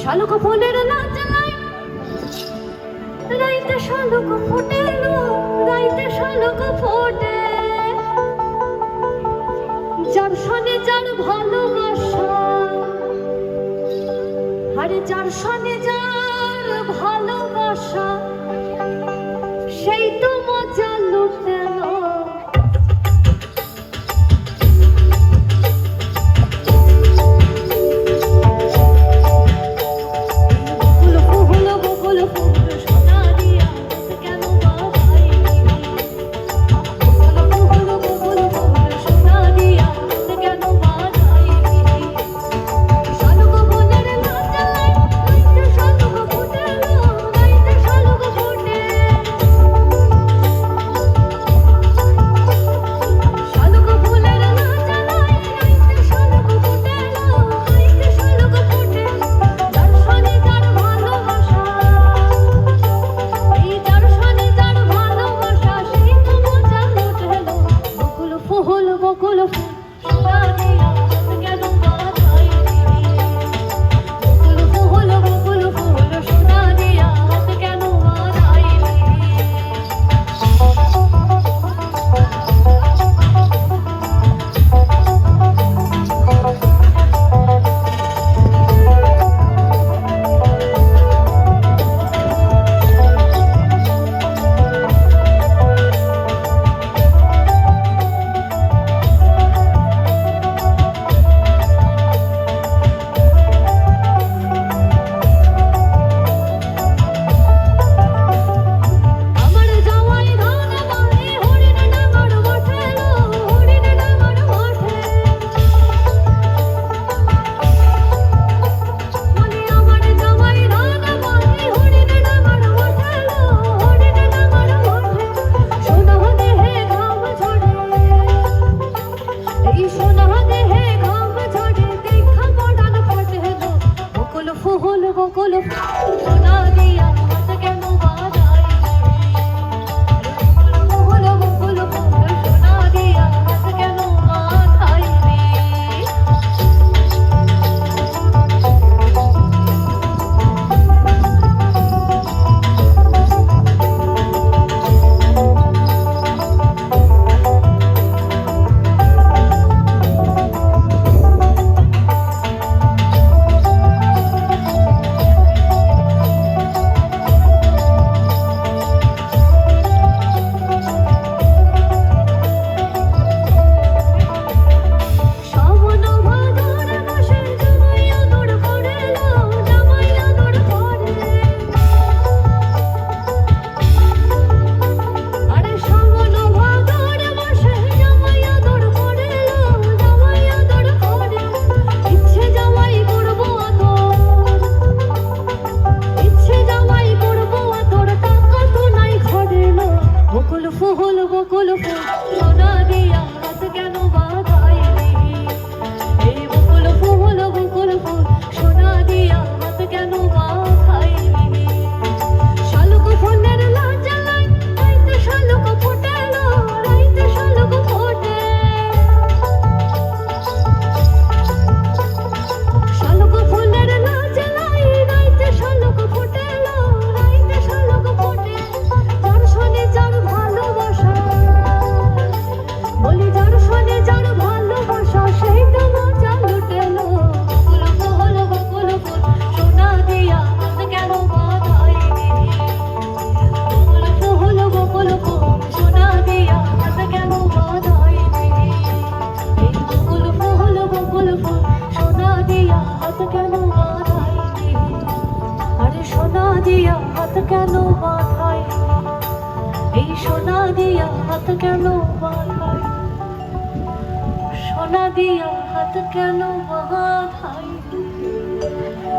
শালুক ফুলের নাচ নাই। রাইতে শালুক ফুটে রাইতে শালুক ফুটে। যার সনে যার ভালোবাসা, আরে যার সনে যার ভালোবাসা বকুল ফুল गोकुल फुहुल गोकुल सुना दिया। लुको लुको দিয়া হাত কেন বাঁধাই আরে সোনা দিয়া হাত কেন বাঁধাই এই সোনা দিয়া হাত কেন বাঁধাই সোনা দিয়া হাত কেন বাঁধাই